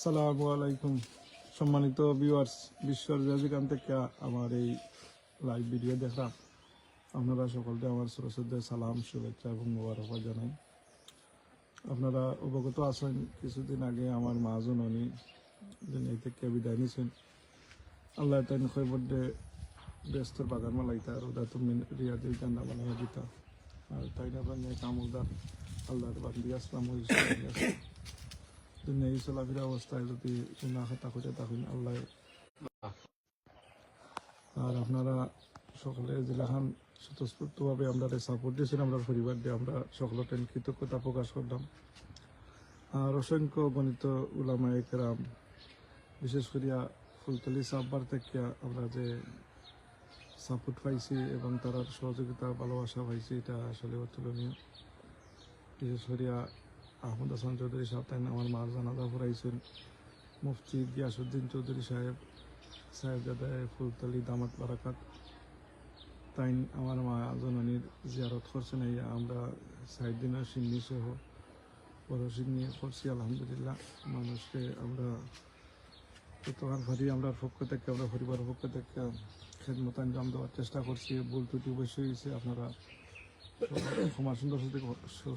আসসালামু আলাইকুম। সম্মানিত ভিউয়ার্স বিশ্বর যেখান থেকে আমার এই লাইভ ভিডিও দেখা। আপনারা সকলকে আমার সরস্বতী সালাম, শুভেচ্ছা এবং মোবারকবাদ জানাই। আপনারা অবগত আছেন, কিছুদিন আগে আমার মা জননী, যিনি এই থেকে বিদায় নিয়েছেন, আল্লাহ তাই খৈবড্ডে ব্যস্তর বাগান মালাইতা আর ওদা তুমি রিয়াদি জান্না বানাই দিতা। আর তাই না কামুদার আল্লাহর বান্দি আসলাম হয়েছে দুনিয়া এই চলাফেরা অবস্থায় যদি না খাতা খুঁজে তখন আল্লাহ। আর আপনারা সকলে জেলাখান স্বতঃস্ফূর্তভাবে আমরা সাপোর্ট দিয়েছেন আমরা পরিবার দিয়ে আমরা সকলতে কৃতজ্ঞতা প্রকাশ করলাম। আর অসংখ্য গণিত উলামা একরাম বিশেষ করিয়া ফুলতলি সাববার থেকে আমরা যে সাপোর্ট পাইছি এবং তার সহযোগিতা, ভালোবাসা পাইছি, এটা আসলে অতুলনীয়। বিশেষ করিয়া আহমদ হাসান চৌধুরী সাহেব, তাই আমার মার জানাজা ফুরাইছেন, মুফতি গিয়াসুদ্দিন চৌধুরী সাহেব সাহেব দাদায় ফুলতলি দামাত বারাকাত। তাই আমার মা জননীর জিয়ারত করছেন, এই আমরা সাইড দিনের সিন্নি সহ বড় নিয়ে করছি, আলহামদুলিল্লাহ। মানুষকে আমরা কতখান ভারি আমরা পক্ষ থেকে, আমরা পরিবারের পক্ষ থেকে খেদমত আঞ্জাম দেওয়ার চেষ্টা করছি। ভুল ত্রুটি অবশ্যই হয়েছে, আপনারা সমাজ সুন্দর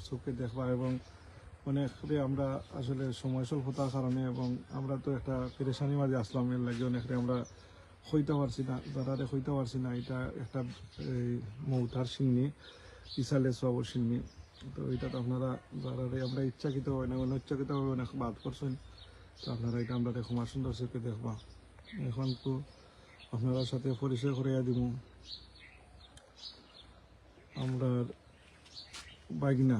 চোখে দেখবা এবং অনেকরে আমরা আসলে সময় স্বল্পতার কারণে এবং আমরা তো একটা পেরেশানি মাঝে আসলাম, এর লাগে অনেকরে আমরা হইতে পারছি না যারা হইতে পারছি না। এটা একটা, এই মৌতার সিংনি ইসালে সবর সিংনি তো এটা তো আপনারা যারা আমরা ইচ্ছাকৃত হয় না অনিচ্ছাকৃতভাবে অনেক বাদ করছেন তো আপনারা এটা আমরা সমাজ সুন্দর চোখে দেখবা। এখন তো আপনারা সাথে পরিচয় করিয়া দিব আমরা বাইগনা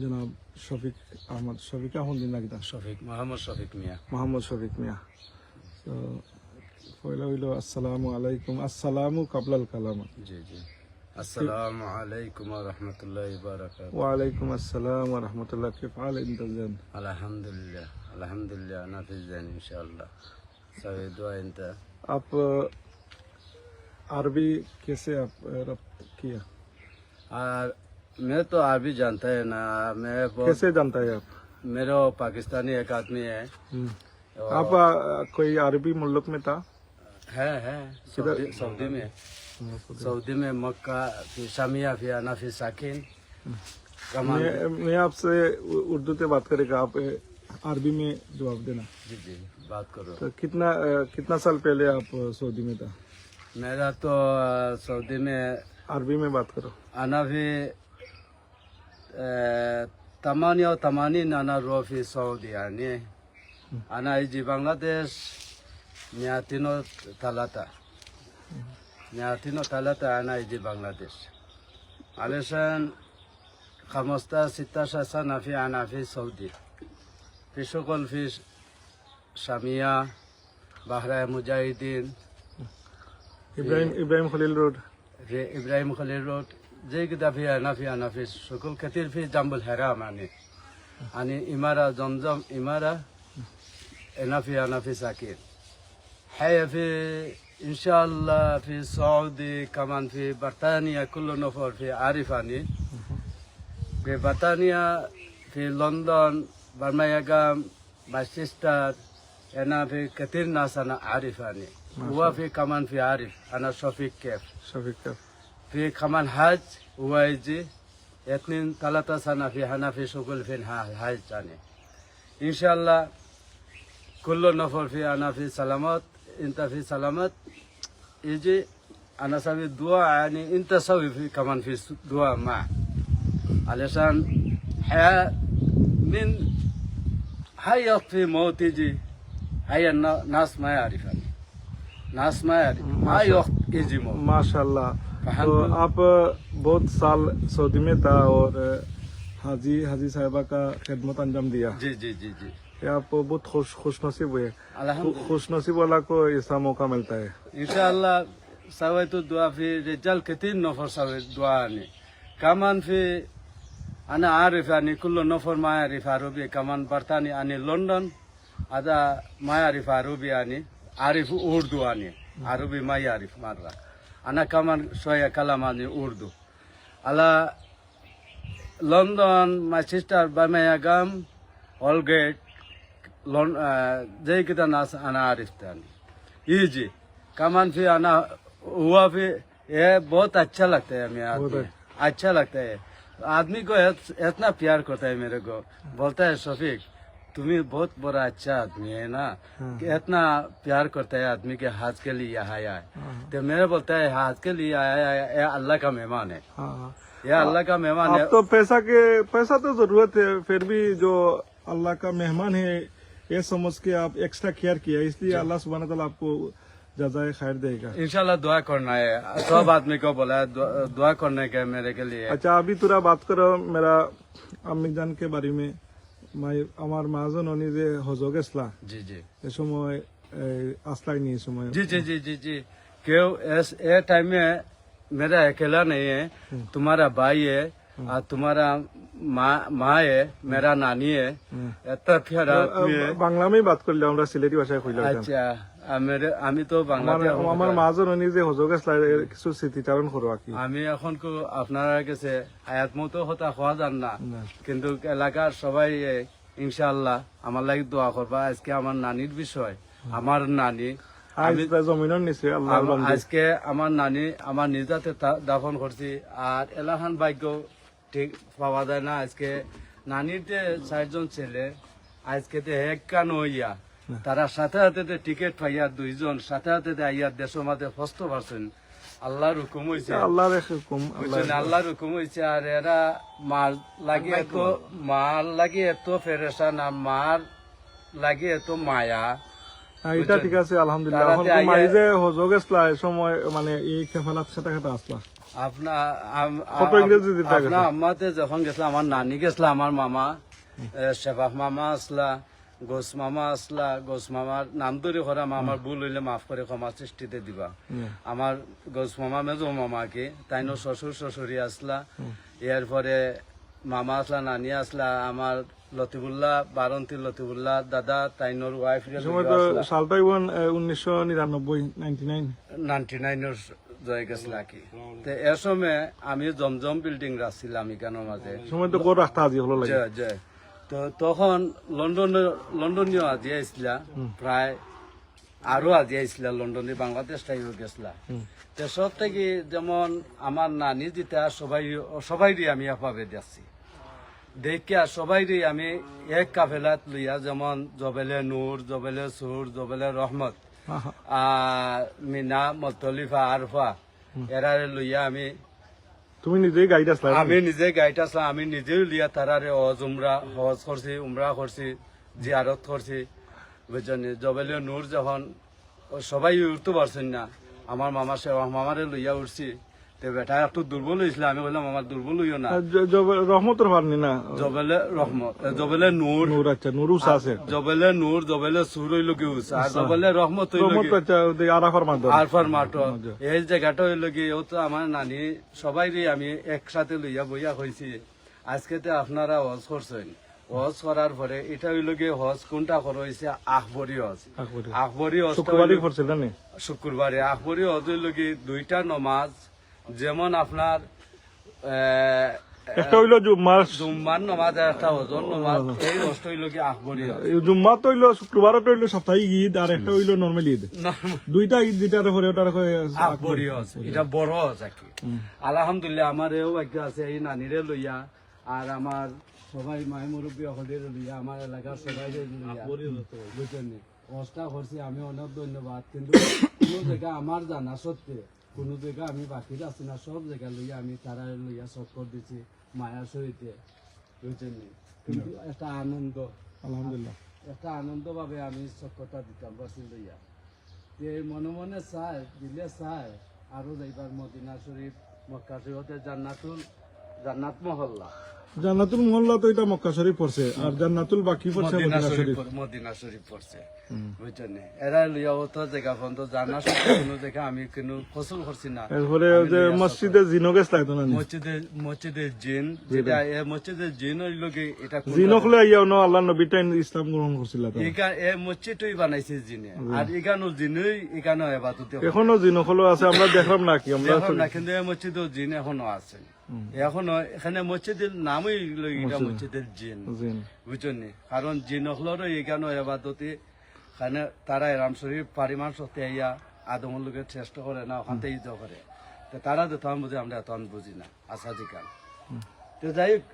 জনাব শফিক আহমদ শফিক আহমদ নাকি শফিক মোহাম্মদ শফিক মিয়া। মোহাম্মদ শফিক মিয়া। তো পয়লা হইল আসসালামু আলাইকুম। আসসালামু কাবলাল কালাম। জি জি। আসসালামু আলাইকুম ওয়া রাহমাতুল্লাহি ওয়া বারাকাতুহু। ওয়া আলাইকুম আসসালাম ওয়া রাহমাতুল্লাহি। কিফ হাল ইনতাজান? আলহামদুলিল্লাহ আলহামদুলিল্লাহ আনা ফি ইনশাআল্লাহ। সাবে দোয়া ইনতা। আপ আরবি কেসে আপ রব কিয়া? আর मैं तो आप भी जानता है ना मैं कैसे जानता है आप? मेरा पाकिस्तानी एक आदमी है। हम्म। आप आ, कोई अरबी मुल्क में था? है है सऊदी, सऊदी में। सऊदी। में मक्का फिर शामिया फिर आना फिर साकिन। हम्म। मैं, मैं आपसे उर्दू से बात करेगा आप अरबी में जवाब देना। जी जी बात करो। तो कितना कितना साल पहले आप सऊदी में था? मेरा तो सऊदी में अरबी में बात करो। आना भी ثمانية وثمانين أنا روح في السعودية يعني أنا أجي بنغلاديش مئتين وثلاثة مئتين وثلاثة أنا أجي بنغلاديش علشان خمسة ستاشر سنة في أنا في السعودية في شغل في شامية بحر مجاهدين إبراهيم إبراهيم خليل رود إبراهيم خليل رود جيد فيها نافية نفيس شكل كثير في جنب الحرام يعني يعني إمارة زمزم إمارة نافية نفيس أكيد حياة في إن شاء الله في السعودية كمان في بريطانيا كل نفر في عارفاني في بريطانيا في لندن برميغام مانشستر أنا في كثير ناس أنا عارفاني هو في كمان في عارف أنا شفيق كيف شفيق كيف في كمان حج ويجي اثنين ثلاثة سنة في هنا في شغل في الحج يعني إن شاء الله كل نفر في أنا في سلامات أنت في سلامات يجي أنا سوي دعاء يعني أنت سوي في كمان في دعاء مع علشان حياة من حياة في موت يجي هي الناس ما يعرفني ناس ما يعرف ما يوقت يجي موت ما شاء الله तो अल्हम्दुलिल्लाह। आप बहुत साल सऊदी में था और हाजी हाजी साहिबा का खिदमत अंजाम दिया जी जी जी जी ये आप बहुत खुश खुश नसीब हुए अल्हम्दुलिल्लाह खुश नसीब वाला को ऐसा मौका मिलता है इंशाल्लाह سويت الدعاء في رجال كثير نفر سويت دعاء يعني كمان في أنا عارف يعني كل نفر ما يعرف عربي كمان بريطانيا يعني لندن هذا ما يعرف عربي يعني عارف أردو يعني عربي ما يعرف مرة আনা কামান সয়া কালামানি উর্দু। আলা লন্ডন মাই সিস্টার বামায়াগাম অলগেট যেই কিতা নাস আনা আরিফতানি। ইজি। কামান ফি আনা हुआ ফি এ बहुत अच्छा लगता है हमें आदमी अच्छा लगता है आदमी को इतना प्यार करता है मेरे को बोलता है तुम्हें बहुत बड़ा अच्छा आदमी है ना? हाँ। कि इतना प्यार करता है आदमी के हाथ के लिए आया है। हाँ। तो मेरा बोलता है हाथ के लिए आया है यह अल्लाह का मेहमान है। हाँ। यह अल्लाह का मेहमान है। तो पैसा के पैसा तो ज़रूरत है फिर भी जो अल्लाह का मेहमान है ये समझ के आप एक्स्ट्रा केयर किया इसलिए अल्लाह सुबहाना तला आपको जजाय खैर देगा। इनशाला दुआ करना है। सब आदमी को बोला है दुआ करने के मेरे के लिए। अच्छा अभी तुरा बात करो मेरा अम्मी जान के बारे में। আমার মাজন অনি যে হজ গেছলা जी जी এ সময় এই, আসলাই নি এই সময় जी जी जी जी जी क्यों इस ये टाइम में मेरा अकेला नहीं है तुम्हारा भाई है और तुम्हारा माँ माँ है मेरा नानी है इतना प्यारा आदमी है বাংলামেই বাত করলে আমরা সিলেটি ভাষায় কইলাম अच्छा আর মেরে আমি তো বাংলাতে আমার কিছু স্মৃতিচারণ করো আর আমি এখন কো আপনারা কাছে আয়াত মতো হতা হওয়া যান না। কিন্তু এলাকার সবাই ইনশাআল্লাহ আমার লাগি দোয়া করবা আজকে আমার নানির বিষয় আমার নানি। আজকে আমার নানি আমার নিজাতে দাফন করছি আর এলাহান ভাগ্য ঠিক পাওয়া যায় না। আজকে নানির যে চারজন ছেলে আজকে তো এক কান হইয়া। তারা সাথে হাতে টিকিট পাইয়া দুইজন সাথে হাতে আইয়া দেশের মাঝে ফস্ত পারছেন আল্লাহর হুকুম হয়েছে আল্লাহর হুকুম আল্লাহর হুকুম। হয়েছে আর এরা মার লাগে এত মার লাগে এত ফেরেশান আর মার লাগে এত মায়া। হ্যাঁ, এটা ঠিক আছে আলহামদুলিল্লাহ। সময় মানে এই খেফালাত আসলা। আপনার যখন আমার নানি গেছিল আমার মামা এ, শেফাক মামা আসলা। গোস মামা আসলা গোস মামার নাম ধরে করা আমার ভুল হইলে মাফ করে ক্ষমা সৃষ্টিতে দিবা। আমার গোস মামা মেজো মামাকে তাইনো শ্বশুর শ্বশুরি আসলা। এরপরে মামা আসলা নানি আসলা আমার লতিবুল্লাহ বারন্তি লতিবুল্লাহ দাদা তাইনোর ওয়াইফ সালটা উনিশশো নিরানব্বই নাইনটি নাইন নাইনটি নাইনের জয় গেছিল আর কি। তো এর সময় আমি জমজম বিল্ডিং রাখছিলাম এখানের মাঝে সময় তো রাখতে আজি হলো জয় জয়। তো তখন লন্ডন লন্ডনীয় আজি আইছিল প্রায় আরও আজি আইছিল লন্ডনে বাংলাদেশ টাইপ গেছিল। তো সব থেকে যেমন আমার নানি যেটা সবাই সবাই আমি এভাবে দেখছি দেখিয়া সবাই আমি এক কাফেলাত লইয়া যেমন জবেলে নূর জবেলে সুর জবেলে রহমত। মিনা মতলিফা আরফা এরারে লইয়া আমি তুমি নিজেই গাইড আসলা আমি নিজে গাইড আসলাম আমি নিজেও লিয়া তারারে হজ উমরা হজ করছি উমরা করছি জিয়ারত করছি বুঝছেন জবেলীয় নূর যখন সবাই উঠতে পারছেন না। আমার মামা সে মামারে লইয়া উঠছি। তো বেটা একটু দুর্বল হয়েছিল আমি বললাম আমার দুর্বল হইও না। রহমতের পারনি না? জবেলে রহমত জবেলে নূর। নূর আচ্ছা নুরুস আছে। জবেলে নূর জবেলে সুর হইল কি উস জবেলে রহমত হইল কি আচ্ছা আরাফার মাধ্যমে। আরফার মাঠো এই জায়গাটা হইল কি ও তো আমার নানি সবাই আমি একসাথে লইয়া বইয়া হয়েছি আজকে তো আপনারা হজ করছেন। হজ করার পরে এটা হইল কি হজ কোনটা করা হয়েছে আখবরি হজ। আখবরি হজ শুক্রবারে। আখবরি হজ হইল কি দুইটা নমাজ যেমন আপনার একটা হইল জুম্মার। জুম্মার নমাজ আর একটা হজর নমাজ এই হজটা হইল কি জুম্মা তো হইল শুক্রবার তো হইল সাপ্তাহিক ঈদ আর একটা হইল নর্মাল ঈদ। দুইটা ঈদ যেটার পরে ওটার আকবরী হজ এটা বড় হজ কি আলহামদুলিল্লাহ আমার এও আছে এই নানিরে লইয়া আর আমার সবাই মাই মুরব্বী হদের লইয়া আমার এলাকার সবাই লইয়া বুঝছেন করছি আমি অনেক ধন্যবাদ কিন্তু কোনো জায়গা আমার জানা সত্ত্বে কোনো জায়গা আমি বাকি আছি না সব জায়গা লইয়া আমি তারা লইয়া চক্কর দিছি মায়ার সহিতে। বুঝছেন কিন্তু একটা আনন্দ আলহামদুলিল্লাহ। একটা আনন্দ ভাবে আমি চক্করটা দিতাম বাসি লইয়া। যে মনে মনে চায় দিলে চায় আরও যাইবার মদিনা শরীফ মক্কা শরীফতে জান্নাতুল জান্নাত মহল্লা। জান্নাতুল মহল্লা তো এটা মক্কা শরীফ পড়ছে আর জান্নাতুল বাকি পড়ছে মদিনা শরীফ মদিনা শরীফ পড়ছে। বুঝছেন এরা লইয়া তো জায়গা পর্যন্ত জানা কোনো জায়গা আমি কোনো ফসল করছি না। এরপরে যে মসজিদে জিনো গেছলা তো না মসজিদে মসজিদের জিন যেটা এ মসজিদের জিন হইল কি এটা জিনো খুলে আইয়া ন আল্লাহ নবী টাইম ইসলাম গ্রহণ করছিল তো। এখান এ মসজিদই বানাইছে জিনে। আর এখানো জিনই এখানো এবাদতে এখনও জিনো খোলো আছে আমরা দেখলাম না কি আমরা না কিন্তু এই মসজিদও জিন এখনও আছে। এখনও এখানে মসজিদের নামই এটা মসজিদের জিন। বুঝছেন কারণ জিন হলেরও এখানে এবাদতে এখানে তারা শরীর পরিমাণ সত্যি ইয়া আদমর লোকের চেষ্টা করে না ওখান থেকে ইজা করে। তো তারা তো তখন বুঝে আমরা তখন বুঝি না আসাদি কাল। তো যাই হোক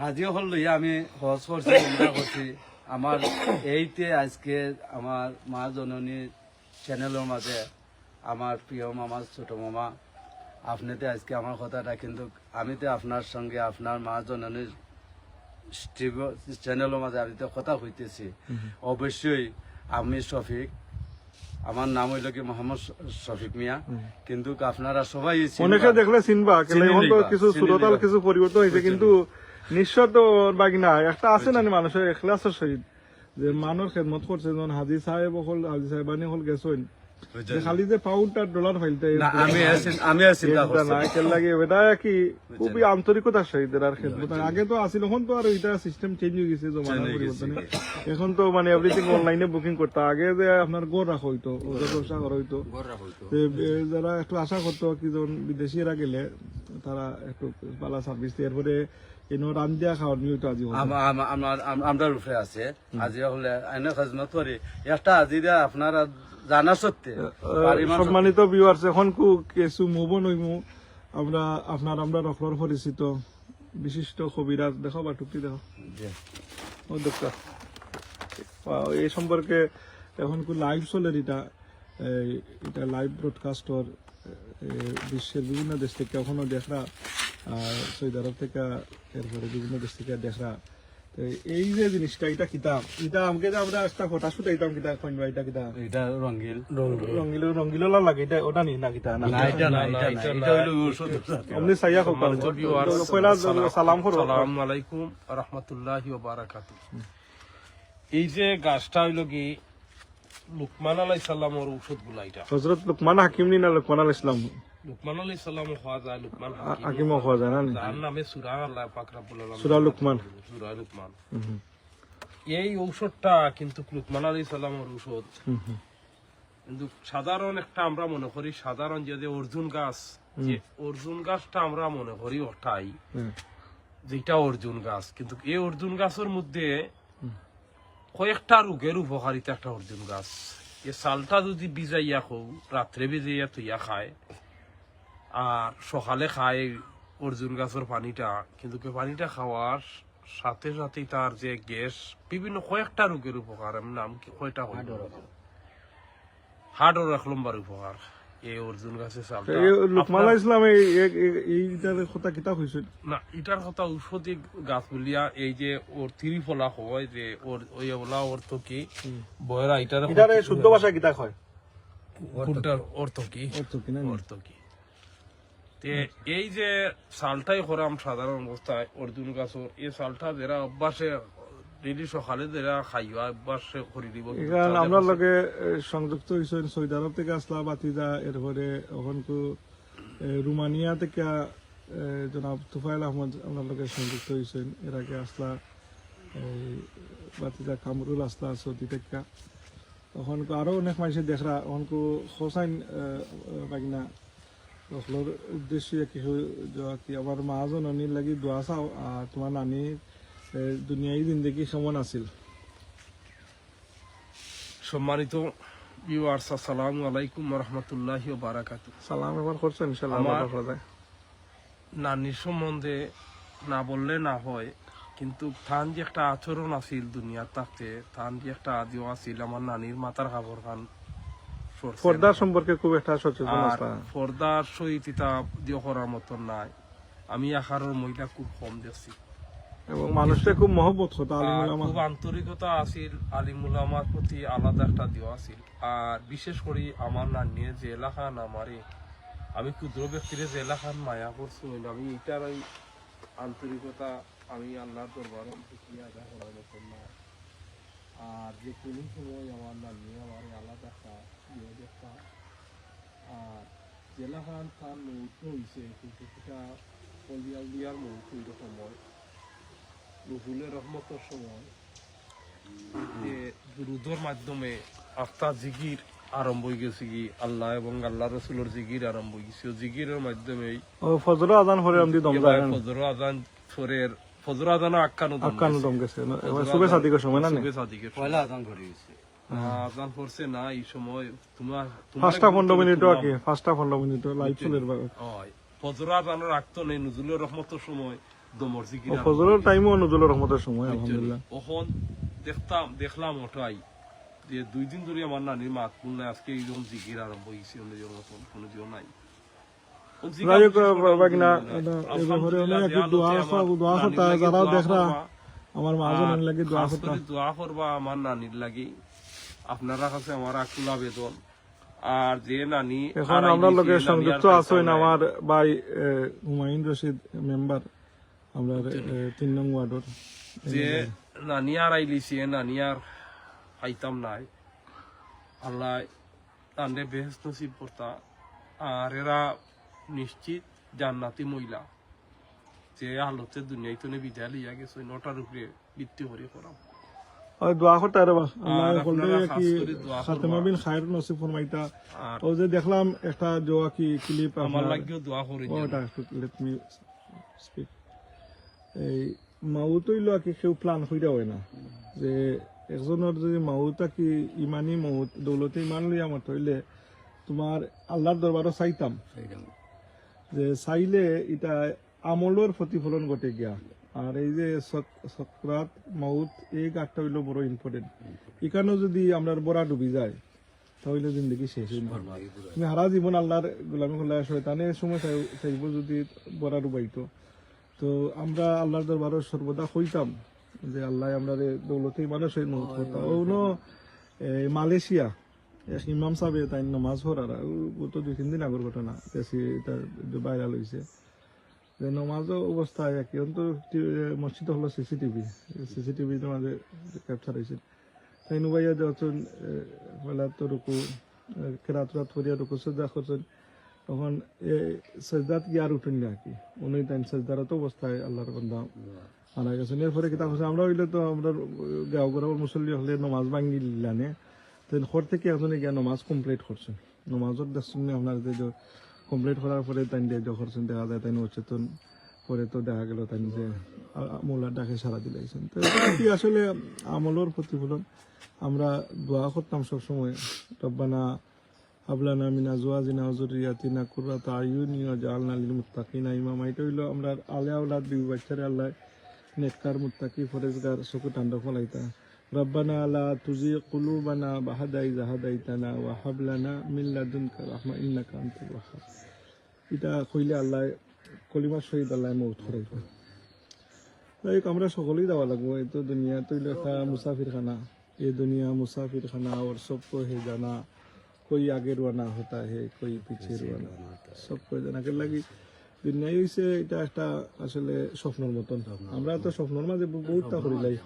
হাজি হল লইয়া আমি হজ করছি উমরা করছি। আমার এইতে আজকে আমার মা জননী চ্যানেলের মাঝে আমার প্রিয় মামা ছোট মামা আপনিতে আজকে আমার কথাটা কিন্তু আমি তো আপনার সঙ্গে আপনার মা জননীর চ্যানেলের মাঝে আমি তো কথা হইতেছি। অবশ্যই আমি শফিক আমার নাম হইল কি মোহাম্মদ শফিক মিয়া। কিন্তু আপনারা সবাই অনেকে দেখলে চিনবা কিছু সুরতাল কিছু পরিবর্তন হয়েছে কিন্তু নিশ্চয় তো বাকি না একটা আছে না নি মানুষের এখলাসের সহিত যে মানুষ খেদমত করছে যেমন হাজি সাহেব হল হাজি সাহেবানি হল গেছেন। বুঝছেন? যে খালি যে ডলার ফাইলতে আমি আমি চিন্তা করছি না কেন লাগে এটা কি খুবই আন্তরিকতার সহিত এর খেদমত আগে তো আসিল এখন তো আর এটা সিস্টেম চেঞ্জ হয়ে গেছে জমানা পরিবর্তনে। এখন তো মানে এভরিথিং অনলাইনে বুকিং করতে আগে যে আপনার গোর রাখা হইতো ব্যবসা করা হইতো। যারা একটু আশা করতো কি যখন বিদেশিরা গেলে তারা একটু পালা সার্ভিস এরপরে আমার রূপে আছে। হলে এনে খাজমত করি। একটা আজিরা আপনারা জানা সত্ত্বে সম্মানিত ভিউয়ার্স এখন কু কিছু মুভ নইমু। আমরা আপনার আমরা রফলর পরিচিত বিশিষ্ট কবিরাজ। দেখো বা টুকটি দেখো। ও দেখো। এই সম্পর্কে এখন কু লাইভ চলে এটা এটা লাইভ ব্রডকাস্টর বিশ্বের বিভিন্ন দেশ থেকে এখনও দেখরা। আর সৌদি আরব থেকে এরপরে বিভিন্ন দেশ থেকে দেখরা তো এই যে জিনিসটা এটা কিতাব এটা আমাকে আমরা একটা ফটা শুটাইতাম কিতা কইবা এটা কিতা? এটা রঙ্গিল রঙ্গিল রঙ্গিল লাগে এটা ওটা নি না কিতা? না এটা না এটা এটা হইল ঔষধ অমনি সাইয়া পয়লা সালাম করো। সালাম আলাইকুম রহমতুল্লাহ বারাকাতু। এই যে গাছটা হইল কি লুকমান আলাই সাল্লামর ঔষধগুলা এটা? হজরত লুকমান হাকিম নি লুকমান আল ইসলাম লুকমান আলাই সাল্লাম খাওয়া যায় লুকমান হাকিম হাকিম যায় না নি? নামে সুরা আল্লাহ পাক রাব্বুল আলামিন সূরা লুকমান। সুরা লুকমান। এই ঔষধটা কিন্তু লুকমান সাল্লামর ঔষধ। কিন্তু সাধারণ একটা আমরা মনে করি সাধারণ যে যে অর্জুন গাছ যে অর্জুন গাছটা আমরা মনে করি ওটাই যেটা অর্জুন গাছ। কিন্তু এই অর্জুন গাছের মধ্যে কয়েকটা রোগের উপকারিতা একটা অর্জুন গাছ। এই চালটা যদি বিজাইয়া খাও রাত্রে বিজাইয়া তুইয়া খায় আর সকালে খায় অর্জুন গাছের পানিটা। কিন্তু কি পানিটা খাওয়ার সাথে সাথে তার যে গ্যাস বিভিন্ন কয়েকটা রোগের উপকার আমি নাম কি কয়টা এক নম্বর উপকার। এই অর্জুন ইসলাম এইটার কথা হয়েছে না এটার কথা ঔষধি গাছ বলিয়া এই যে ওর ত্রিফলা হয় যে ওর ওই ওলা অর্থ কি বয়রা এটার শুদ্ধ ভাষা হয়। কোনটার? অর্থ কি অর্থ কি অর্থ কি তে এই যে সালটাই করাম সাধারণ অবস্থায় অর্জুন গাছর এই সালটা যারা অভ্যাসে ডেলি সকালে যারা খাইবা অভ্যাসে করে দিব। আমরা লগে সংযুক্ত হয়েছেন সৌদি আরব থেকে আসলা বাতিজা এরপরে ওখানকু রুমানিয়া থেকে এ, জনাব তুফাইল আহমদ আমরা লগে সংযুক্ত হয়েছেন এর আগে আসলা এই, বাতিজা কামরুল আসলা সৌদি থেকে। তখন আরও অনেক মানুষের দেখরা ওখানকু হোসাইন বাগিনা ওগুলোর উদ্দেশ্য কি হই- যা কি? আমার মা জননীর লাগি দোয়া চাও আর তোমার নানি দুনিয়ায় জিন্দগি কেমন আছিল। সম্মানিত ভিউয়ার্স আসসালামু আলাইকুম রহমতুল্লাহ বারাকাতু সালাম এবার ইনশাল্লাহ আমার- নানির সম্বন্ধে না বললে না হয় কিন্তু তান যে একটা আচরণ আছিল দুনিয়ার থাকতে তান যে একটা আদিও আছিল আমার নানির মাথার খাবার খান। পর্দার সম্পর্কে খুব একটা সচেতন পর্দার সহিত দিও করার মতন নাই। আমি মহিলা খুব কম দেখছি। এবং মানুষকে খুব মহব্বত হতো আর আলিমুল আমা খুব আন্তরিকতা আছিল আলিমুল প্রতি আলাদা একটা দেওয়া আছিল। আর বিশেষ করে আমার নানিয়ে যে এলাকান আমারে। আমি ক্ষুদ্র ব্যক্তিরে যে এলাকান মায়া করছি আমি এটার ওই আন্তরিকতা আমি আল্লাহর দরবারে আদা করার মতন না আর যে কোনো সময় আমার নানি আমার আলাদা একটা মৌত রহুলের রহমতের সময় যে দুরুদর মাধ্যমে আফতার জিগির আরম্ভ হয়ে গেছে কি আল্লাহ এবং আল্লাহ রসুলের জিগির আরম্ভ হয়ে গেছে জিগিরের মাধ্যমে ও ফজর আজান হরে আমি দম ফজর আজান ফরের ফজর আজান আক্কানো আক্কান দম গেছে না, সুবে সাদিকের সময় না নে? সাদিকের পয়লা গেছে আজান পড়ছে না এই সময় তোমার পাঁচটা পনেরো পাঁচটা পনেরো মিনিটও লাইভ চলে হয় ফজর আক্ত নেই নজরুলের রহমতের সময় দমর ফজরের টাইমও নজরুল রহমতের সময় আলহামদুলিল্লাহ। ওখন দেখতাম দেখলাম ওটাই যে দুই দিন ধরে আমার নানির নাই আজকে এইরকম জিগির আরম্ভ হয়েছে মতন কোনো দিও নাই। আমার নানির করতা, লাগি দোয়া করবা আমার নানির লাগি। আপনারা কাছে আমার আকুল আবেদন আর যে নানি এখন আমরা গেছে, লোকে নানি আর সংযুক্ত আছেন আমার ভাই হুমায়ুন রশিদ মেম্বার আমরা তিন নং ওয়ার্ডর। যে নানি আর আইলিছে নানি আর পাইতাম নাই। আল্লাহ তান্ডে বেহেস নসিব করতা। আর এরা নিশ্চিত জান্নাতি মহিলা। যে হালতে দুনিয়ায় তো বিদায় লিয়া গেছে নটার উপরে বৃত্তি করে করাম দোয়া করতে আরে আল্লাহ আর কি খাতেমা বিন খায়ের নসিব ফরমাইতা আর যে দেখলাম একটা জোয়া কি ক্লিপ আমার লাগিও দোয়া। করে ওটা লেট মি স্পিক এই মাউত হইল কি কেউ প্লান হইরা হয় না। যে একজনের যদি মাউতা কি ইমানি মাউত দৌলতে ইমান লইয়া মত হইলে তোমার আল্লাহর দরবারও চাইতাম যে চাইলে এটা আমলের প্রতিফলন ঘটে গিয়া। আর এই যে সক- সকরাত, মাউত, এই গাঠটা হইল বড় ইম্পর্টেন্ট এখানেও যদি আমরা বড়া ডুবি যায়, তাহলে জিন্দগি শেষ হইল তুমি হারা জীবন আল্লাহর গোলামি করলে শয়তানের সময় চাই- চাইব যদি বড়া ডুবাইতো। তো আমরা আল্লাহর দরবারও সর্বদা হইতাম যে আল্লাহ আমরা দৌলতে মানুষ মত করতাম ও মালয়েশিয়া ইমাম সাহেব তাই নমাজ পড়ার। গত দুই তিন দিন আগর ঘটনা এটা ভাইরাল হয়েছে যে নমাজ অবস্থায় একই অন্ত মসজিদ হলো সিসিটিভি সিসিটিভিতে মাঝে ক্যাপচার হয়েছে। তাই নুবাইয়া যখন বেলা তো রুকু কেরাত রাত ফরিয়া রুকু সজ্জা করছেন। তখন সজদাত গিয়ার উঠেন না কি উনি তাই সজদারত অবস্থায় আল্লাহর বান্দা মারা গেছেন। এরপরে কিতাব হচ্ছে আমরা হইলে তো আমরা গাঁও গড়াবার মুসল্লি হলে নমাজ ভাঙ্গি লানে তো ঘর থেকে একজনে গিয়া নমাজ কমপ্লিট করছেন। নমাজের দেখছেন আপনার যে কমপ্লিট করার পরে তাই দিয়ে যে করছেন দেখা যায়, তাই অচেতন পরে তো দেখা গেল তাই যে মোলার ডাকে সারা দিলাইছেন তো আসলে আমলের প্রতিফলন? আমরা দোয়া করতাম সবসময়, রব্বানা হাবলানা মিনা জুয়াজিনা জুরিয়াতিনা কুররাত আয়ুনি ওয়াজআলনা লিল মুত্তাকিনা ইমামা। এটা হইল আমরা আলে আওলাদ বিবি বাচ্চারে আল্লাহ নেককার, মুত্তাকি ফরেজগার চকু ঠান্ডা ফলাইতা। ربنا لا تزغ قلوبنا بعد إذ هديتنا وهب لنا من لدنك رحمة إنك أنت الوهاب. إذا কইলে আল্লাহ কলিমা শহীদ আল্লাহ মৌত করাইব লাইক আমরা সকলেই দেওয়া লাগবো। এই তো দুনিয়া তৈল একটা মুসাফির খানা এ দুনিয়া মুসাফির খানা ওর সব কো হে জানা কই আগে রোয়ানা হতা হে কই পিছে রোয়ানা সব কই জানা। কে লাগি দুনিয়াই হইছে এটা একটা আসলে স্বপ্নর মতন। আমরা তো স্বপ্নর মাঝে বহুতটা করি লাইফ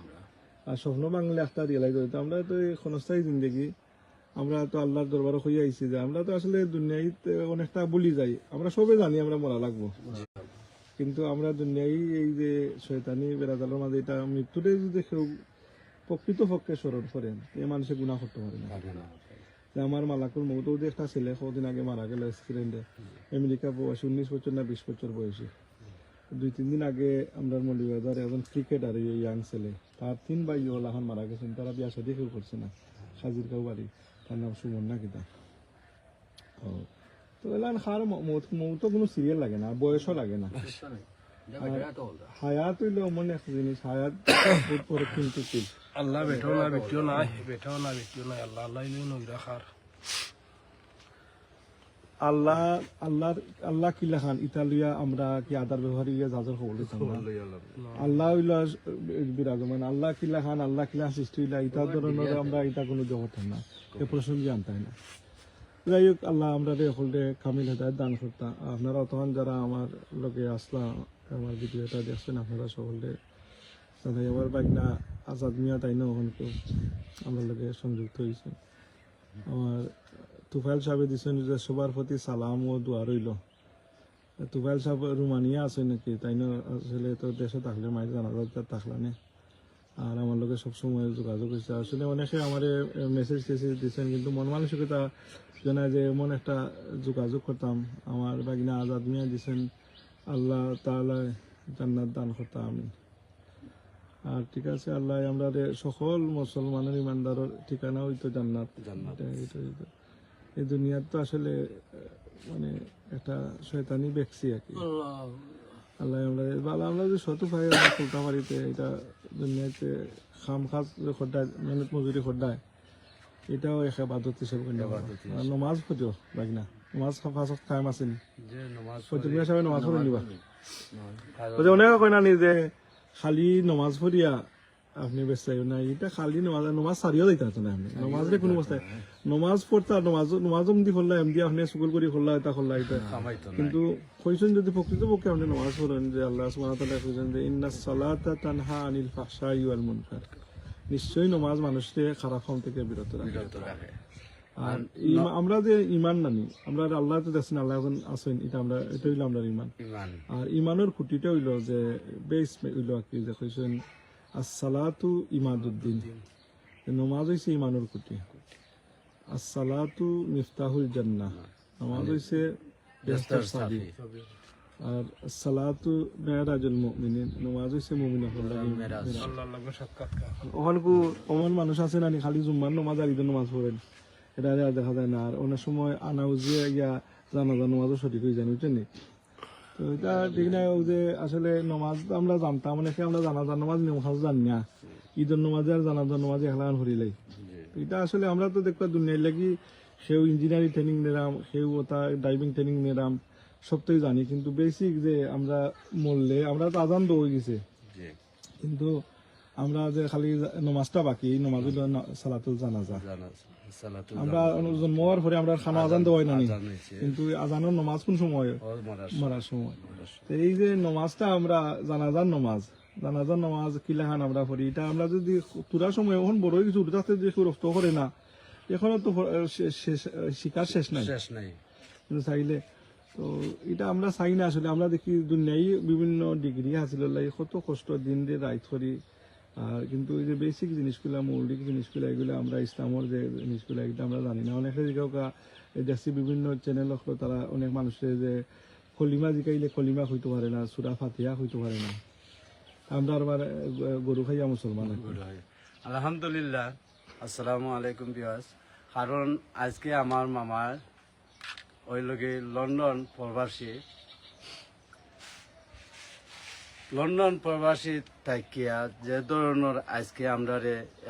আর স্বপ্ন বাংলা একটা রিয়েলাইজ হইতো আমরা তো এই ক্ষণস্থায়ী জিন্দগি। আমরা তো আল্লাহর দরবারে হয়ে আইছি যে আমরা তো আসলে দুনিয়াইতে অনেকটা বলি যাই। আমরা সবে জানি আমরা মরা লাগবো। কিন্তু আমরা দুনিয়াই এই যে শয়তানি বেড়াজালের মাঝে এটা মৃত্যুতে যদি কেউ প্রকৃত পক্ষে স্মরণ করেন এ মানুষে গুণা করতে পারে না। যে আমার মালাকুল মৌত যে একটা ছেলে কদিন আগে মারা গেল অ্যাক্সিডেন্টে আমেরিকা বয়স উনিশ বছর না বিশ বছর বয়সে। দুই তিন দিন আগে আমরা মৌলিবাজার একজন ক্রিকেটার এই ইয়াং ছেলে। তার তিন ভাই ওলাহান মারা গেছেন তারা বিয়া সাদি কেউ করছে না। হাজির কাউ বাড়ি। তার নাম সুমন না কিতা ও তো এলান খার মৌত মৌত কোনো সিরিয়াল লাগে না বয়সও লাগে না। হায়াত হইলে এক জিনিস হায়াত বহুত বড় কিন্তু আল্লাহ বেঠাও না বেটিও নাই বেঠাও না বেটিও নাই। আল্লাহ আল্লাহ ইলে নই রাখার আল্লাহ আল্লাহর আল্লাহ কি লেখান ইতালিয়া আমরা কি আদার ব্যবহার যাজর খবর আল্লাহ বিরাজমান। আল্লাহ কি লেখান আল্লাহ কি লেখান সৃষ্টি হইলা ইটা ধরনের আমরা এটা কোনো জগতাম না। এ প্রশ্ন জানতাম না। যাই হোক আল্লাহ আমরা হলদে কামিল হেদায়ত দান করতাম আপনারা তখন যারা আমার লোকে আসলা আমার ভিডিওটা দেখছেন আপনারা সকলে জানাই আমার বাইকনা আজাদ মিয়া তাই না ওখান কেউ আমরা লোকে সংযুক্ত হয়েছে আমার তুফাইল সাহেব দিচ্ছেন যে সবার প্রতি সালাম ও দোয়া রইল। তুফাইল সাহেব রুমানিয়া আছে নাকি? তাই না আসলে তো দেশে থাকলে মাই জানা যায় থাকলা নে। আর আমার লোকের সবসময় যোগাযোগ হয়েছে আসলে অনেকে আমার মেসেজ টেসেজ দিচ্ছেন কিন্তু মন মানসিকতা জানা যে এমন একটা যোগাযোগ করতাম। আমার বাগিনা আজাদ মিয়া দিচ্ছেন আল্লাহ তাআলা জান্নাত দান করতাম আমি আর ঠিক আছে আল্লাহ আমরা সকল মুসলমানের ইমানদারের ঠিকানা হইতো জান্নাত। জান্নাত। এই দুনিয়ার তো আসলে মানে একটা শয়তানি ব্যক্তি আর কি। আল্লাহ। আমরা ভালো আমরা যে শত পাই চলতে পারিতে এটা দুনিয়াতে খাম খাস খড্ডায় মেহনত মজুরি খড্ডায় এটাও এক আবাদত হিসেবে গণ্য করা। নমাজ পড়িও লাগে না? নমাজ ফাঁসত কায়েম আছে নি? হিসাবে নমাজ পড়ে নিবা। অনেকে কয় না নি যে খালি নমাজ পড়িয়া আপনি ব্যস্ত না এটা খালি নমাজ নমাজ সারিও দিতে হতো না আপনি। নমাজ রে কোনো অবস্থায়। নমাজ পড়তা নমাজ নমাজ এমদি করলা এমদি আপনি স্কুল করি করলা এটা করলা এটা। কিন্তু কইছেন যদি প্রকৃতপক্ষে আপনি নামাজ পড়েন যে আল্লাহ সুবহানাহু তাআলা কইছেন যে ইন্না সালাতা তানহা আনিল ফাহশাই ওয়াল মুনকার। নিশ্চয়ই নামাজ মানুষকে খারাপ কাম থেকে বিরত রাখে। আর আমরা যে ইমান নানি আমরা আল্লাহ তো দেখছেন আল্লাহ এখন আছেন এটা আমরা এটা হইল আমরা ইমান ইমান আর ইমানের খুঁটিটা হইল যে বেস হইল আর কি যে কইছেন আসসালাতু ইমাদুদ্দিন। নমাজ হইছে ইমানের খুঁটি আসসালাতু মিফতাহুল বেস্তার সাবি আর সালাতু কো অমন মানুষ আছে না খালি জুম্মার নামাজ আর ঈদের নামাজ পড়েন। এটা আর দেখা যায় না। আর অনেক সময় আনা উজে ইয়া জানাজা নামাজও সঠিক হয়ে যায়, বুঝছেন? তো এটা ঠিক না যে আসলে নামাজ আমরা জানতাম অনেকে আমরা জানাজার নামাজ খাস জানি না। ঈদের নামাজে আর জানাজার নামাজে হেলান হরিলাই তো এটা আসলে আমরা তো দেখবা দুনিয়ার লাগি সেও ইঞ্জিনিয়ারিং ট্রেনিং নিলাম সেও ওটা ড্রাইভিং ট্রেনিং নিলাম সবটাই জানি। কিন্তু বেসিক যে আমরা মরলে আমরা তো আজান তো হয়ে গেছে। কিন্তু আমরা যে খালি নমাজটা বাকি এই নমাজ সালাতুল জানাজা। আমরা জন্ম হওয়ার পরে আমরা খানা আজান দেওয়াই না কিন্তু আজানের নমাজ কোন সময়? মরার সময়। এই যে নমাজটা আমরা জানাজার নমাজ জানাজার নমাজ কিলাহান আমরা পড়ি এটা আমরা যদি তুরা সময় এখন বড় কিছু উঠাতে যে রক্ত করে না এখনও তো শিকার শেষ নাই। শেষ নাই। কিন্তু চাইলে তো এটা আমরা চাই না আসলে। আমরা দেখি দুনিয়ায় বিভিন্ন ডিগ্রি হাসিল কত কষ্ট দিন দিয়ে রাইট করি। আর কিন্তু এই যে বেসিক জিনিসগুলো, মৌলিক জিনিসগুলো, এগুলো আমরা ইসলামের যে জিনিসগুলো, এগুলো আমরা জানি না। অনেকে জিজ্ঞাসা দেখছি বিভিন্ন চ্যানেল তারা অনেক মানুষের যে কলিমা জিকাইলে কলিমা হইতে পারে না, সুরা ফাতিহা হইতে পারে না। আমরা আবার গরু খাইয়া মুসলমান আলহামদুলিল্লাহ। আসসালামু আলাইকুম বিয়াস কারণ আজকে আমার মামার ওই লগে লন্ডন প্রবাসী। লন্ডন প্রবাসী থাকিয়া যে ধরনের আজকে আমরা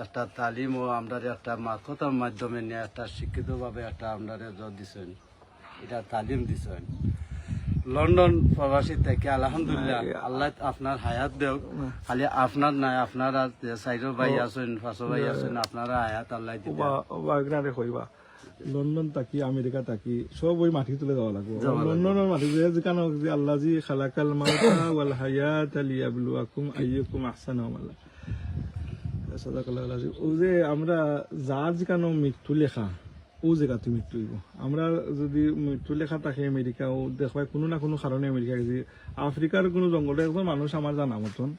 একটা তালিম ও আমরা একটা মাকতার মাধ্যমে নিয়ে একটা শিক্ষিতভাবে একটা আমরা দিছেন। এটা তালিম দিছেন। লন্ডন প্রবাসী থেকে আলহামদুলিল্লাহ আল্লাহ আপনার হায়াত দেও। খালি আপনার নাই আপনারা চাইরো ভাই আছেন পাঁচো ভাই আছেন আপনারা হায়াত আল্লাহ দিবে লন্ডন তাকি আমেরিকা তাকি সব ওই মাটি তুলে দেওয়া লাগবে। লন্ডনের মাটি যে যেখানে যে আল্লাহ জি খালাকাল মাউতা ওয়াল হায়াত লিয়াবলুয়াকুম আইয়ুকুম আহসানু আমালা। ও যে আমরা যার যেখানে মৃত্যু লেখা ও জায়গাতে মৃত্যু হইব আমরা যদি মৃত্যু লেখা থাকে আমেরিকা ও দেখবাই কোনো না কোনো কারণে আমেরিকা গেছি। আফ্রিকার কোনো জঙ্গলে একজন মানুষ আমার জানা মতন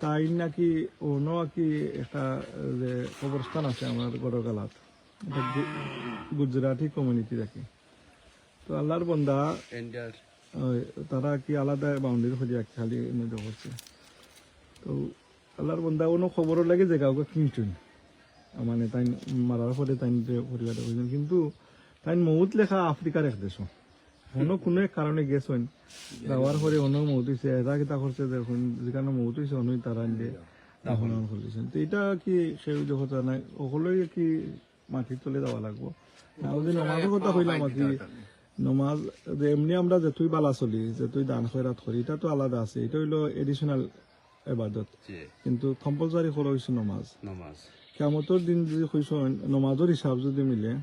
তাই নাকি অন্য কি একটা যে কবরস্থান আছে আমার গড়গালাত। এটা গুজরাটি কমিউনিটি রাখি তো আল্লাহর বন্দা তারা কি আলাদা বাউন্ডারি হয়ে খালি এনে করছে। তো আল্লাহর বন্দা কোনো খবরও লাগে যে কাউকে কিনছেন। মানে তাই মারার পরে তাই পরিবারে হয়েছেন কিন্তু তাই মৌত লেখা আফ্রিকার এক দেশ। অন্য কোনো এক কারণে গেছেন যাওয়ার পরে অন্য মৌত হয়েছে এরা কিতা করছে দেখুন যেখানে মৌত হয়েছে অন্য তারা দিয়ে দাফন করেছেন তো এটা কি সেই জগৎ নাই? সকলোই কি মাটির তলে দেওয়া লাগবো। যে নমাজের কথা কইলাম আর কি নমাজ যে এমনি আমরা যেতুই বালা চলি যেতুই দান খয়রাত করি এটা তো আলাদা আছে। এটা হইল এডিশনাল এবাদত কিন্তু কম্পালসারি করা হয়েছে নমাজ। কেমতর দিন যদি কইস নমাজের হিসাব যদি মিলে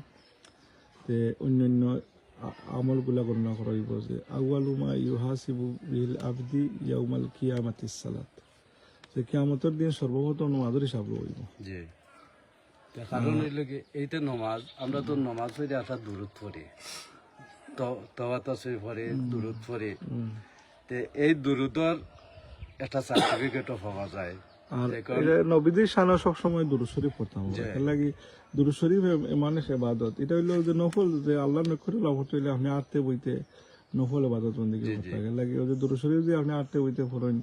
তে অন্যান্য আ- আমলগুলা গণনা করা হইব যে আউয়ালুমা ইউহাসিবু বিল আবদি ইয়াউমাল কিয়ামাতিস সালাত। যে কিয়ামতের দিন সর্বপ্রথম নমাজের হিসাব তো কারণ হইল কি এইটা নমাজ আমরা তো নমাজ পড়ে একটা দূরত পড়ি। তওয়াতা পড়ে দূরত পড়ি। তে এই দূরতর একটা সার্টিফিকেটও পাওয়া যায়। আর দেখুন। এটা নবীদের সানা সবসময় দুরুশরীফ পড়তাম জি। এর লাগি দুরুশরীফ মানে সেবাদত এটা হইল যে নফল যে আল্লাহ নক্ষরে লাভ হইলে আপনি আটতে বইতে নফল এবাদত বন্দিকে করতে এর লাগি ওই যে দুরুশরীফ যে আপনি আটতে বইতে পড়েন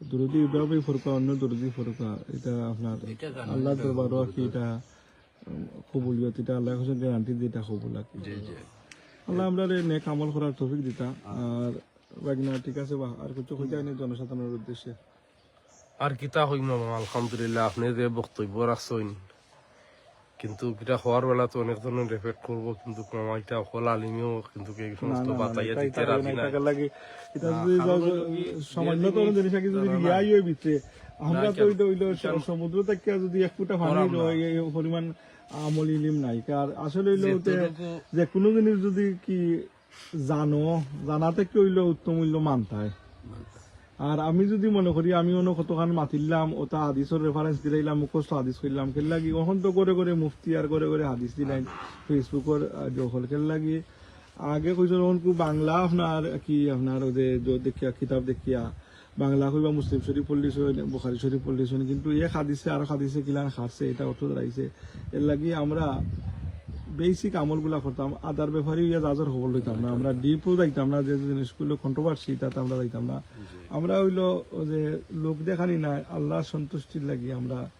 দুরুদি ইব্রাহিম ফরকা অন্য দুরুদি ফরকা এটা আপনার আল্লাহ দরবার কি এটা কবুলিয়ত এটা আল্লাহ কাছে গ্যারান্টি দিয়ে এটা কবুল আর কি। জি জি। আল্লাহ আমরা নেক আমল করার তৌফিক দিতা। আর বাগনা ঠিক আছে বা আর কিছু হইতে আইনি জনসাধারণের উদ্দেশ্যে। আর কিতা হইম আলহামদুলিল্লাহ আপনি যে বক্তব্য রাখছেন। কিন্তু এটা হওয়ার বেলা তো অনেক ধরনের রেফেক্ট করব কিন্তু এটা অকল আলিমেও কিন্তু এই সমস্ত বাতাইয়া দিতে রাজি নাই। সামান্যতম জিনিস আগে যদি ইয়াই ভিতরে আমরা তো ওইটা ওইটা সমুদ্র থেকে যদি এক ফুটা পানি পরিমাণ আমল ইলিম নাই। আর আসলে হইল যে কোনো জিনিস যদি কি জানো জানা থেকে হইল উত্তম হইল মানতায় আর আমি যদি মনে করি, আমি অন্য কতখান মাতিলাম, ওটা হাদিসের রেফারেন্স দিলাম মুখস্থ হাদিস করলাম কেন লাগি ওখান তো করে করে মুফতি আর করে করে হাদিস দিলাম ফেসবুকের জহল কেন লাগি আগে কইছিল কু বাংলা আপনার কি আপনার যে দেখিয়া, কিতাব দেখিয়া, বাংলা কইবা মুসলিম শরীফ পল্লিশ বুখারি শরীফ পল্লিশ কিন্তু এক হাদিসে আর হাদিসে কিলান খারছে এটা অর্থ দাঁড়াইছে। এর লাগি আমরা বেসিক আমলগুলা করতাম। আদার ব্যাপারে ইয়া যাজর খবর লইতাম না। আমরা ডিপও যাইতাম না যে জিনিসগুলো কন্ট্রোভার্সি তাতে আমরা যাইতাম না। আমরা হইল যে লোক দেখানি না আল্লাহ সন্তুষ্টির লাগি আমরা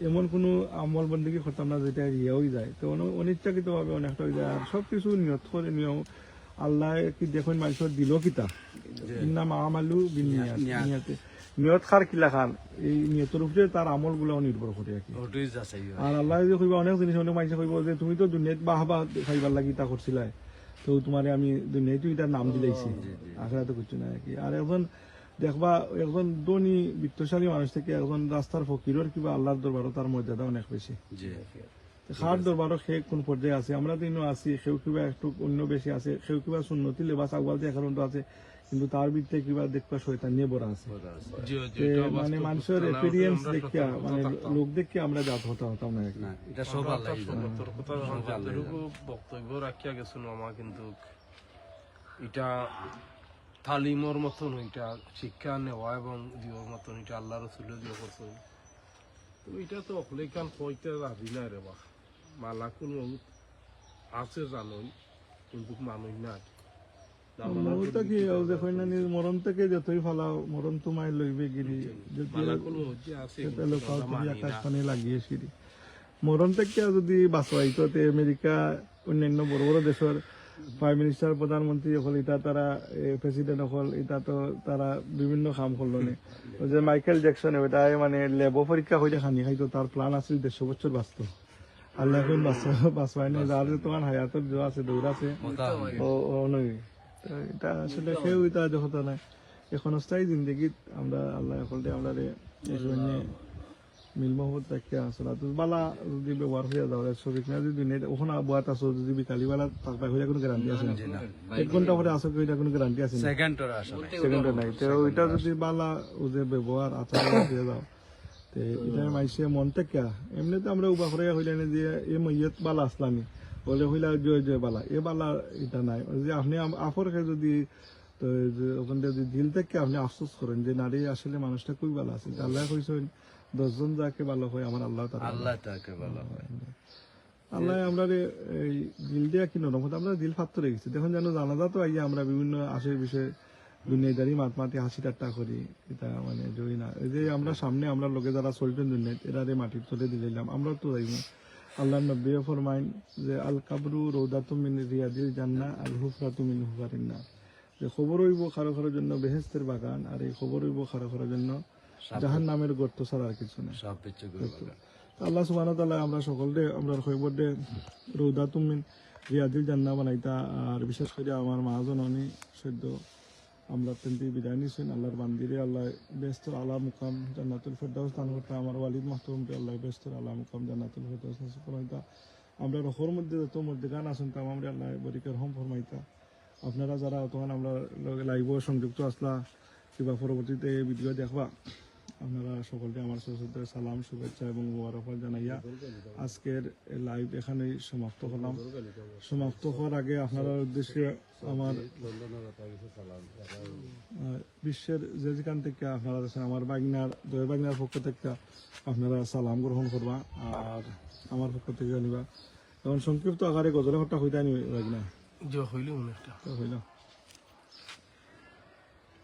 এমন কোনো আমল বন্দিকে করতাম না যেটা ইয়েও যায়। তো অন- অনিচ্ছাকৃত ভাবে অনেকটা হয়ে যায়। আর সবকিছু নিয়ত করে নিয়ম আল্লাহ কি দেখুন মানুষের দিল কিতা? ইন্নাম আমালু বিনিয়াত নিয়াতে নিয়ত খার কিলা খান এই নিয়তের উপরে তার আমলগুলো নির্ভর করে আর কি ওটাই যাচাই। আর আল্লাহ যদি কইবা অনেক জিনিস অনেক মানুষে কইব যে তুমি তো দুনিয়াত বাহবা খাইবার লাগি তা করছিলাই তো তোমারে আমি দুনিয়াতে এটার নাম দিলাইছি। আখড়াতে কিছু না আর কি। আর এখন দেখবা একজন ধনী বিত্তশালী মানুষ থেকে একজন রাস্তার ফকিরের কিবা আল্লাহর দরবারও তার মর্যাদা অনেক বেশি খার দরবারও সে কোন পর্যায়ে আছে? আমরা তো ইনো আছি সেও কিবা একটু অন্য বেশি আছে সেও কিবা সুন্নতি লেবাস আগবাল দিয়ে এখন আছে। কিন্তু তার ভিতরে কিবা দেখবা শয়তান নিয়ে বড় আছে। মানে মানুষের এক্সপিরিয়েন্স দেখিয়া মানে লোক দেখিয়া আমরা জাত হতে হতাম না। না এটা সব বক্তব্য রাখিয়া গেছিল আমার কিন্তু এটা তালিমর মতন এটা শিক্ষা নেওয়া এবং দিওর মতন এটা আল্লাহ রসুলের দিয়ে করছে। তো এটা তো অকলেখান কইতে রাজি নাই রে বা মালাকুল মৌত আছে জানোই কিন্তু মানুষ নাই। মরণটা কি ও দেখো না নি মরণ থেকে যতই ফালাও মরণ তোমায় লইবে গিরি আকাশ না। লাগিয়ে সিঁড়ি মরণ থেকে যদি বাঁচবাইতো তে আমেরিকা অন্যান্য বড় বড় দেশের প্রাইম মিনিস্টার প্রধানমন্ত্রী হল এটা তারা প্রেসিডেন্ট হল এটা তো তারা বিভিন্ন কাম করল নে। যে মাইকেল জ্যাকসন ওটা মানে লেব পরীক্ষা হইলে খানি খাইতো তার প্ল্যান আছিল দেড়শো বছর বাঁচতো আল্লাহ বাঁচবাই না যার তোমার হায়াতর জো আছে দৌড় আছে ও নই তো এটা আসলে কেউ এটা দেখতে নাই এখন স্থায়ী জিন্দগিত আমরা আল্লাহ সকলতে আমরা এই জন্য মিল মহবত রাখিয়া আসলে বালা যদি ব্যবহার হয়ে যাওয়ার শরীর না যদি ওখানে আবহাওয়াত আছো যদি বিকালি বেলা থাকবা হইলে কোনো গ্যারান্টি আছে না? এক ঘণ্টা পরে আসো এটা কোনো গ্যারান্টি আছে না? সেকেন্ডের আসলে নাই। তো ওইটা যদি বালা যে ব্যবহার আচার দিয়ে যাও তে এটা মাইসে মন থেকে এমনিতে আমরা উবা করে হইলে না যে এ মইয়ত বালা আসলামি বলে হইলা জয় জয় বালা এ বালা এটা নাই। যে আপনি আফরকে যদি তো ওখান থেকে যদি দিল থেকে আপনি আফসোস করেন যে নারী আসলে মানুষটা খুবই ভালো আছে আল্লাহ কইছেন দশজন যাকে ভালো হয় আমার আল্লাহ আল্লাহ তাকে বলা হয়। আল্লাহ আমরা এই দিল দিয়া কি নরম হতে? আমরা দিল ফাত্তর রেখেছি দেখুন যেন জানাজা তো আইয়া আমরা বিভিন্ন আশের বিষয়ে দুনিয়াদারি মাত মাতি হাসি ঠাট্টা করি। এটা মানে জয়ী না। এই যে আমরা সামনে আমরা লোকে যারা চলতেন দুনিয়াত এরা মাটির চলে দিলাম। আমরা তো যাইব। আল্লাহ নব্বী ফরমাইন যে আল কাবরু রৌদাতু মিন রিয়াদিল জান্না আল হুফরাতু মিন হুফারিন্না যে খবর হইব খারো খারোর জন্য বেহেস্তের বাগান আর এই খবর হইব খারো খারোর জন্য জাহান নামের গর্ত ছাড়া আর কিছু না। করে। আল্লাহ সুবাহ তালা আমরা সকলকে আমরা খৈবরে রৌদা তুমিন রিয়াদিল জান্না বানাইতা। আর বিশেষ করে আমার মহাজন অনি সদ্য আমরা তেমনি বিদায় নিছেন আল্লাহর বান্দিরে আল্লাহ ব্যস্ত আলা মুকাম জান্নাতুল ফেরদাউস দান করতে আমার ওয়ালিদ মাহতুমকে আল্লাহ ব্যস্ত আলা মুকাম জান্নাতুল ফেরদাউস নাসিব ফরমাইতা। আমরা রহর মধ্যে যত মধ্যে গান আসুন তাম আমরা আল্লাহ বরিকের হম ফরমাইতা। আপনারা যারা তখন আমরা লাইভ সংযুক্ত আসলা, কিবা পরবর্তীতে ভিডিও দেখবা। আপনারা সকলকে আমার সরস্বতী সালাম শুভেচ্ছা এবং মোবারকবাদ জানাইয়া আজকের লাইভ এখানেই সমাপ্ত করলাম। সমাপ্ত হওয়ার আগে আপনারা উদ্দেশ্যে আমার বিশ্বের যে যেখান থেকে আপনারা আছেন আমার বাগনার দয় বাগনার পক্ষ থেকে আপনারা সালাম গ্রহণ করবা আর আমার পক্ষ থেকে জানিবা। এখন সংক্ষিপ্ত আকারে গজলে হত্যা হইতে আনি বাগনা হইল হইল।